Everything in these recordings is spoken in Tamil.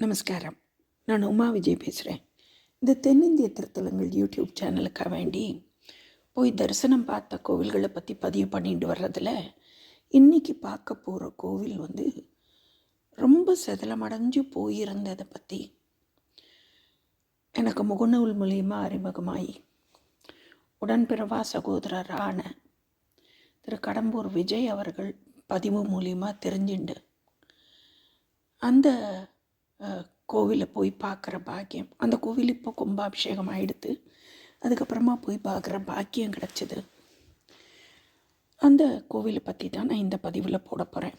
நமஸ்காரம். நான் உமா விஜய் பேசுகிறேன் இந்த தென்னிந்திய திருத்தலங்கள் யூடியூப் சேனலுக்காக வேண்டி போய் தரிசனம் பார்த்த கோவில்களை பற்றி பதிவு பண்ணிட்டு வர்றதில் இன்றைக்கி பார்க்க போகிற கோவில் வந்து ரொம்ப செதலமடைஞ்சு போயிருந்ததை பற்றி எனக்கு முகநூல் மூலியமாக அறிமுகமாகி உடன்பிறவா சகோதரரான திரு கடம்பூர் விஜய் அவர்கள் பதிவு மூலியமாக தெரிஞ்சுண்டு. அந்த கோவிலை போய் பார்க்குற பாக்கியம். அந்த கோவில் இப்போ கும்பாபிஷேகம் ஆகிடுது அதுக்கப்புறமா போய் பார்க்குற பாக்கியம் கிடச்சிது. அந்த கோவிலை பற்றி தான் நான் இந்த பதிவில் போட போகிறேன்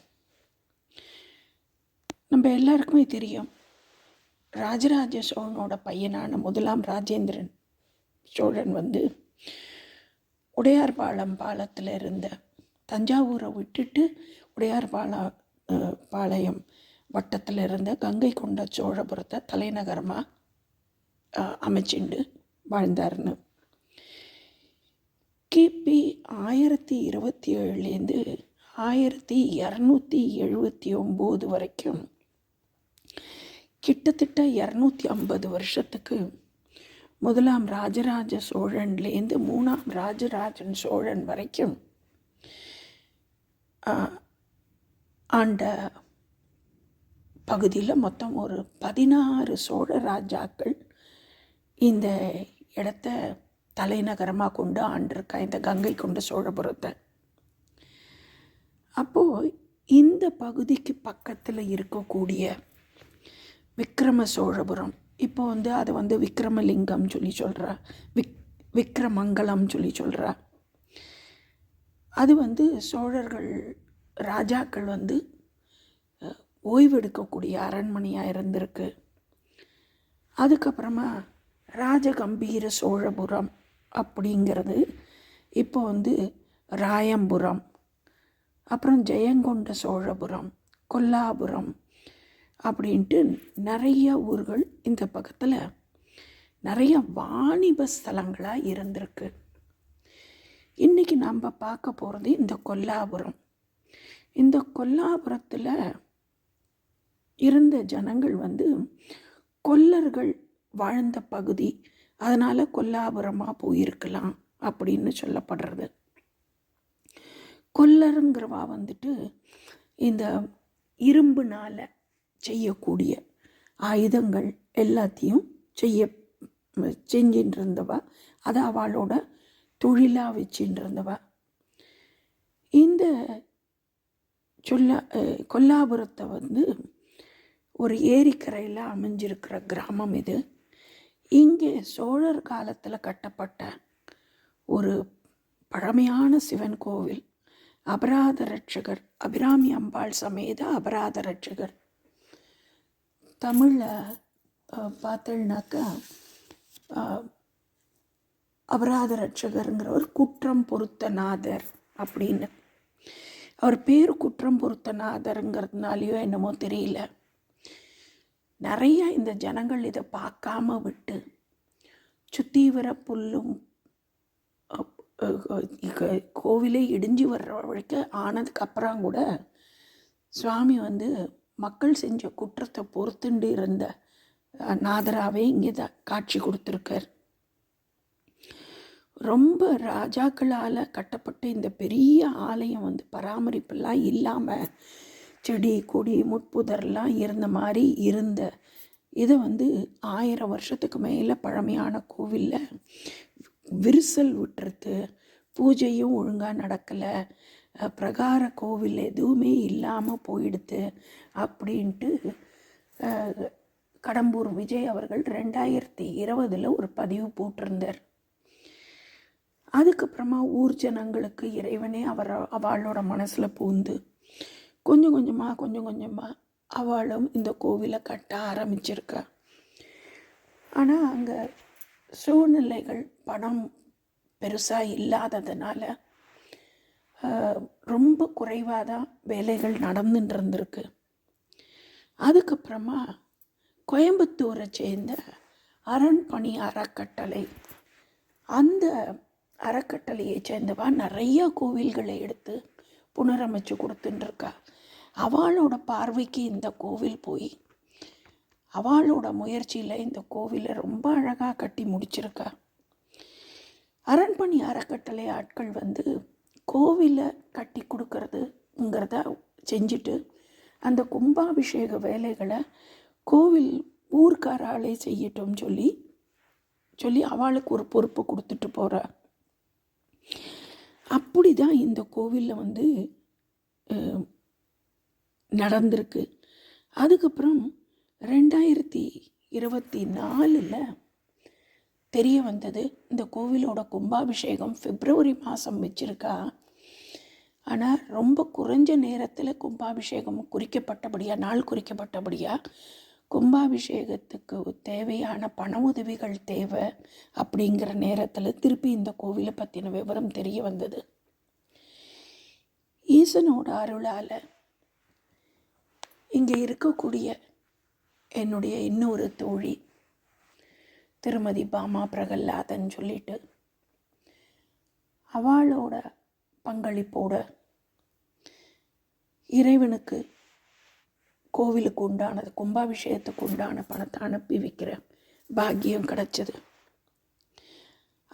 நம்ம எல்லாருக்குமே தெரியும் ராஜராஜ சோழனோட பையனான முதலாம் ராஜேந்திரன் சோழன் வந்து உடையார்பாளையம் பாலத்தில் இருந்த தஞ்சாவூரை விட்டுட்டு உடையார்பாளையம் பாளையம் வட்டத்தில் இருந்த கங்கை கொண்ட சோழபுரத்தை தலைநகரமாக அமைச்சுண்டு வாழ்ந்தாருன்னு கிபி ஆயிரத்தி இருபத்தி ஏழுலேருந்து ஆயிரத்தி இரநூத்தி எழுபத்தி ஒம்பது வரைக்கும் கிட்டத்தட்ட இரநூத்தி ஐம்பது வருஷத்துக்கு முதலாம் ராஜராஜ சோழன்லேருந்து மூணாம் ராஜராஜன் சோழன் வரைக்கும் ஆண்ட பகுதியில் மொத்தம் ஒரு பதினாறு சோழ ராஜாக்கள் இந்த இடத்த தலைநகரமாக கொண்டு ஆண்டிருக்கா இந்த கங்கை கொண்ட சோழபுரத்தை அப்போது இந்த பகுதிக்கு பக்கத்தில் இருக்கக்கூடிய விக்ரம சோழபுரம் இப்போ வந்து அதை வந்து விக்ரமலிங்கம் சொல்லி சொல்கிறா விக் விக்ரமங்கலம் சொல்லி சொல்கிறா அது வந்து சோழர்கள் ராஜாக்கள் வந்து ஓய்வெடுக்கக்கூடிய அரண்மனையாக இருந்திருக்கு. அதுக்கப்புறமா ராஜகம்பீர சோழபுரம் அப்படிங்கிறது இப்போ வந்து ராயம்புரம் அப்புறம் ஜெயங்கொண்ட சோழபுரம் கொல்லாபுரம் அப்படின்ட்டு நிறைய ஊர்கள் இந்த பக்கத்தில் நிறைய வாணிப ஸ்தலங்களாக இருந்திருக்கு. இன்றைக்கி நாம் பார்க்க போகிறது இந்த கொல்லாபுரம். இந்த கொல்லாபுரத்தில் இருந்த ஜனங்கள் வந்து கொல்லர்கள் வாழ்ந்த பகுதி. அதனால் கொல்லாபுரமாக போயிருக்கலாம் அப்படின்னு சொல்லப்படுறது. கொல்லருங்கிறவா வந்துட்டு இந்த இரும்புனால் செய்யக்கூடிய ஆயுதங்கள் எல்லாத்தையும் செய்ய செஞ்சின்னு இருந்தவா அதை அவளோட தொழிலாக வச்சுட்டு இருந்தவா இந்த சொல்ல கொல்லாபுரத்தை வந்து ஒரு ஏரிக்கரையில் அமைஞ்சிருக்கிற கிராமம் இது. இங்கே சோழர் காலத்தில் கட்டப்பட்ட ஒரு பழமையான சிவன் கோவில். அபராத ரட்சகர் அபிராமி அம்பாள் சமேத அபராத ரட்சகர். தமிழில் பார்த்தோம்னாக்கா அபராத ரட்சகருங்கிற ஒரு குற்றம் பொருத்தநாதர் அப்படின்னு. அவர் பேர் குற்றம் பொருத்தநாதருங்கிறதுனாலையோ என்னமோ தெரியல. நிறைய இந்த ஜனங்கள் இதை பார்க்காம விட்டு சுற்றி வர புல்லும் கோவிலே இடிஞ்சு வர்ற வரைக்கும் ஆனதுக்கப்புறம் கூட சுவாமி வந்து மக்கள் செஞ்ச குற்றத்தை பொறுத்துண்டு இருந்த நாதராவே இங்கே தான் காட்சி கொடுத்துருக்கார். ரொம்ப ராஜாக்களால் கட்டப்பட்ட இந்த பெரிய ஆலயம் வந்து பராமரிப்பெல்லாம் இல்லாமல் செடி கொடி முட்புதர்லாம் இருந்த மாதிரி இருந்த. இதை வந்து ஆயிரம் வருஷத்துக்கு மேலே பழமையான கோவிலில் விரிசல் விட்டுறது பூஜையும் ஒழுங்காக நடக்கலை. பிரகார கோவில் எதுவுமே இல்லாமல் போயிடுது அப்படின்ட்டு கடம்பூர் விஜய் அவர்கள் ரெண்டாயிரத்தி இருபதில் ஒரு பதிவு போட்டிருந்தார். அதுக்கப்புறமா ஊர் ஜனங்களுக்கு இறைவனே அவர் அவளோட மனசில் பூந்து கொஞ்சம் கொஞ்சமாக கொஞ்சம் கொஞ்சமாக அவளும் இந்த கோவிலை கட்ட ஆரம்பிச்சிருக்கா. ஆனால் அங்கே சூழ்நிலைகள் பணம் பெருசாக இல்லாததுனால ரொம்ப குறைவாக தான் வேலைகள் நடந்துட்டு இருந்திருக்கு. அதுக்கப்புறமா கோயம்புத்தூரை சேர்ந்த அரண்பணி அறக்கட்டளை அந்த அறக்கட்டளையை சேர்ந்தவா நிறைய கோவில்களை எடுத்து புனரமைச்சு கொடுத்துட்டுருக்கா அவளோட பார்வைக்கு இந்த கோவில் போய் அவளோட முயற்சியில் இந்த கோவிலை ரொம்ப அழகாக கட்டி முடிச்சிருக்கா. அரண்மனை அறக்கட்டளை ஆட்கள் வந்து கோவிலை கட்டி கொடுக்கறதுங்கிறத செஞ்சுட்டு அந்த கும்பாபிஷேக வேலைகளை கோவில் ஊர்க்காராலே செய்யட்டும் சொல்லி சொல்லி அவளுக்கு ஒரு பொறுப்பு கொடுத்துட்டு போகிறா அப்படி தான் இந்த கோவிலில் வந்து நடந்திருக்கு. அதுக்கப்புறம் ரெண்டாயிரத்தி இருபத்தி நாலில் தெரிய வந்தது இந்த கோவிலோட கும்பாபிஷேகம் பிப்ரவரி மாதம் வச்சுருக்கா. ஆனால் ரொம்ப குறைஞ்ச நேரத்தில் கும்பாபிஷேகம் குறிக்கப்பட்டபடியா நாள் குறிக்கப்பட்டபடியா கும்பாபிஷேகத்துக்கு தேவையான பண உதவிகள் தேவை அப்படிங்கிற நேரத்தில் திருப்பி இந்த கோவிலை பற்றின விவரம் தெரிய வந்தது. ஈசனோட அருளால் இங்கே இருக்கக்கூடிய என்னுடைய இன்னொரு தோழி திருமதி பாமா பிரகல்லாதன் சொல்லிட்டு அவளோட பங்களிப்போட இறைவனுக்கு கோவிலுக்கு உண்டானது கும்பாபிஷேகத்துக்கு உண்டான பணத்தை அனுப்பி வைக்கிற பாக்கியம் கிடச்சிது.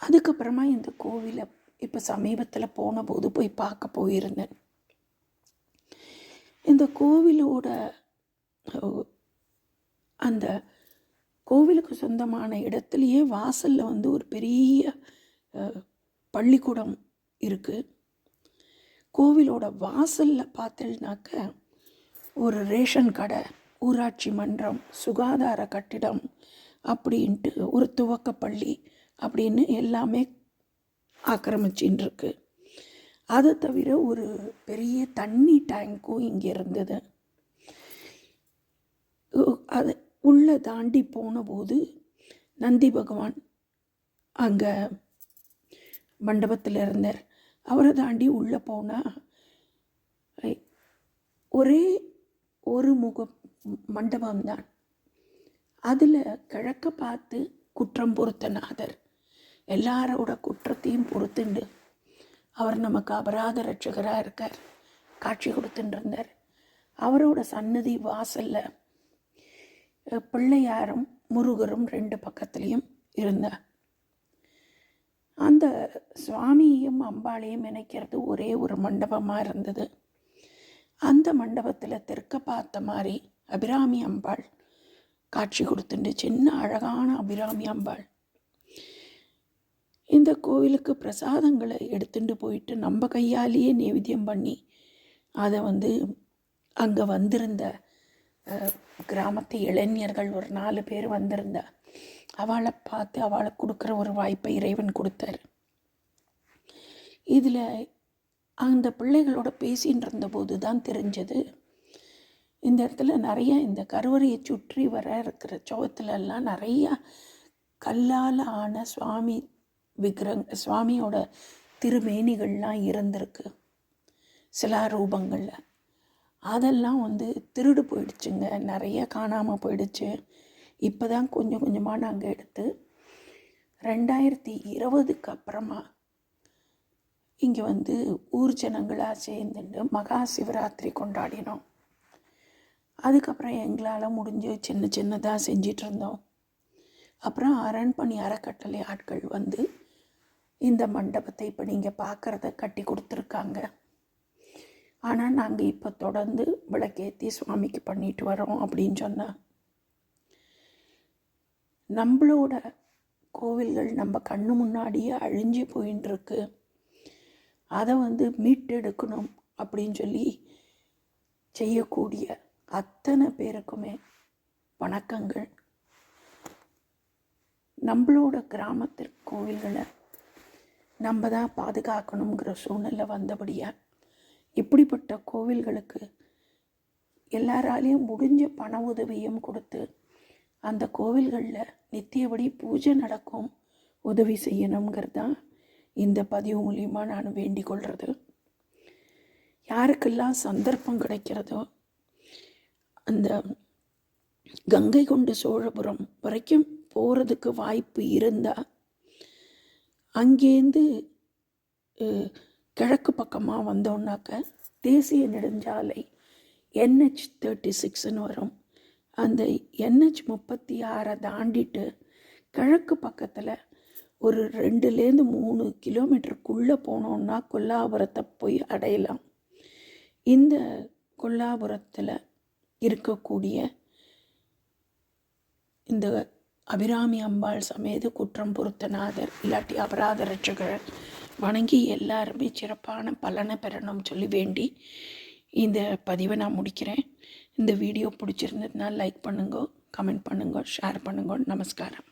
அதுக்கப்புறமா இந்த கோவிலை இப்போ சமீபத்தில் போன போது போய் பார்க்க போயிருந்தேன். இந்த கோவிலோட அந்த கோவிலுக்கு சொந்தமான இடத்துலையே வாசலில் வந்து ஒரு பெரிய பள்ளிக்கூடம் இருக்குது கோவிலோட வாசலில் பார்த்தேன்னாக்க ஒரு ரேஷன் கடை ஊராட்சி மன்றம் சுகாதார கட்டிடம் அப்படின்ட்டு ஒரு துவக்கப்பள்ளி அப்படின்னு எல்லாமே ஆக்கிரமிச்சின்னு இருக்குது அதை தவிர ஒரு பெரிய தண்ணி டேங்க்கும் இங்கே இருந்தது. அது உள்ளே தாண்டி போனபோது நந்தி பகவான் அங்கே மண்டபத்தில் இருந்தார். அவரை தாண்டி உள்ளே போனால் ஒரே ஒரு முக மண்டபம்தான். அதில் கிழக்க பார்த்து குற்றம் பொறுத்தநாதர் எல்லாரோட குற்றத்தையும் பொறுத்துண்டு அவர் நமக்கு அபராத ரட்சகராக இருக்கார். காட்சி கொடுத்துட்டு அவரோட சன்னதி வாசல்ல பிள்ளையாரும் முருகரும் ரெண்டு பக்கத்துலேயும் இருந்தார். அந்த சுவாமியையும் அம்பாளையும் இணைக்கிறது ஒரே ஒரு மண்டபமாக இருந்தது. அந்த மண்டபத்தில் தெற்க பார்த்த மாதிரி அபிராமி அம்பாள் காட்சி கொடுத்துட்டு சின்ன அழகான அபிராமி அம்பாள். இந்த கோவிலுக்கு பிரசாதங்களை எடுத்துட்டு போயிட்டு நம்ம கையாலேயே நைவேத்தியம் பண்ணி அதை வந்து அங்கே வந்திருந்த கிராமத்து இளைஞர்கள் ஒரு நாலு பேர் வந்திருந்தா அவளை பார்த்து அவளை கொடுக்குற ஒரு வாய்ப்பை இறைவன் கொடுத்தாரு. இதில் அந்த பிள்ளைகளோட பேசின்னு இருந்தபோது தான் தெரிஞ்சது இந்த இடத்துல நிறைய இந்த கருவறையை சுற்றி வர இருக்கிற சுவத்துல நிறையா கல்லால் ஆன சுவாமி விக்கிரங் சுவாமியோட திருமேனிகள்லாம் இருந்திருக்கு. சிலாரூபங்களில் அதெல்லாம் வந்து திருடு போயிடுச்சுங்க. நிறைய காணாமல் போயிடுச்சு. இப்போ தான் கொஞ்சம் கொஞ்சமாக நாங்கள் எடுத்து ரெண்டாயிரத்தி இருபதுக்கு அப்புறமா இங்கே வந்து ஊர் ஜனங்களாக சேர்ந்துட்டு மகா சிவராத்திரி கொண்டாடினோம். அதுக்கப்புறம் எங்களால் முடிஞ்சு சின்ன சின்னதாக செஞ்சிட்ருந்தோம் அப்புறம் அரண்மனை அறக்கட்டளை ஆட்கள் வந்து இந்த மண்டபத்தை இப்போ நீங்கள் பார்க்குறத கட்டி கொடுத்துருக்காங்க. ஆனால் நாங்கள் இப்போ தொடர்ந்து விளக்கேற்றி சுவாமிக்கு பண்ணிட்டு வரோம் அப்படின்னு சொன்னால் நம்மளோட கோவில்கள் நம்ம கண்ணு முன்னாடியே அழிஞ்சு போயின்னு இருக்கு அதை வந்து மீட்டெடுக்கணும் அப்படின்னு சொல்லி செய்யக்கூடிய அத்தனை பேருக்குமே வணக்கங்கள். நம்மளோட கிராமத்திற்கு கோவில்களை நம்ம தான் பாதுகாக்கணுங்கிற சூழ்நிலை வந்தபடியா இப்படிப்பட்ட கோவில்களுக்கு எல்லாராலையும் முடிஞ்ச பண உதவியும் கொடுத்து அந்த கோவில்களில் நித்தியபடி பூஜை நடக்கும் உதவி செய்யணுங்கிறது தான் இந்த பதிவு மூலிமா நான் வேண்டிக் கொள்வது யாருக்கெல்லாம் சந்தர்ப்பம் கிடைக்கிறதோ அந்த கங்கை கொண்டு சோழபுரம் வரைக்கும் போகிறதுக்கு வாய்ப்பு இருந்தால் அங்கேருந்து கிழக்கு பக்கமாக வந்தோம்னாக்க தேசிய நெடுஞ்சாலை என்ஹெச் தேர்ட்டி சிக்ஸ்னு வரும். அந்த என்ஹெச் முப்பத்தி ஆறை தாண்டிட்டு கிழக்கு பக்கத்தில் ஒரு ரெண்டுலேருந்து மூணு கிலோமீட்டருக்குள்ளே போனோம்னா கொல்லாபுரத்தை போய் அடையலாம். இந்த கொல்லாபுரத்தில் இருக்கக்கூடிய இந்த அபிராமி அம்பாள் சமேத குற்றம் பொருத்தநாதர் இல்லாட்டி அபராத ரட்சகர் வணங்கி எல்லாருமே சிறப்பான பலனை பெறணும் சொல்லி வேண்டி இந்த பதிவை நான் முடிக்கிறேன். இந்த வீடியோ பிடிச்சிருந்ததுனால லைக் பண்ணுங்க கமெண்ட் பண்ணுங்க ஷேர் பண்ணுங்க. நமஸ்காரம்.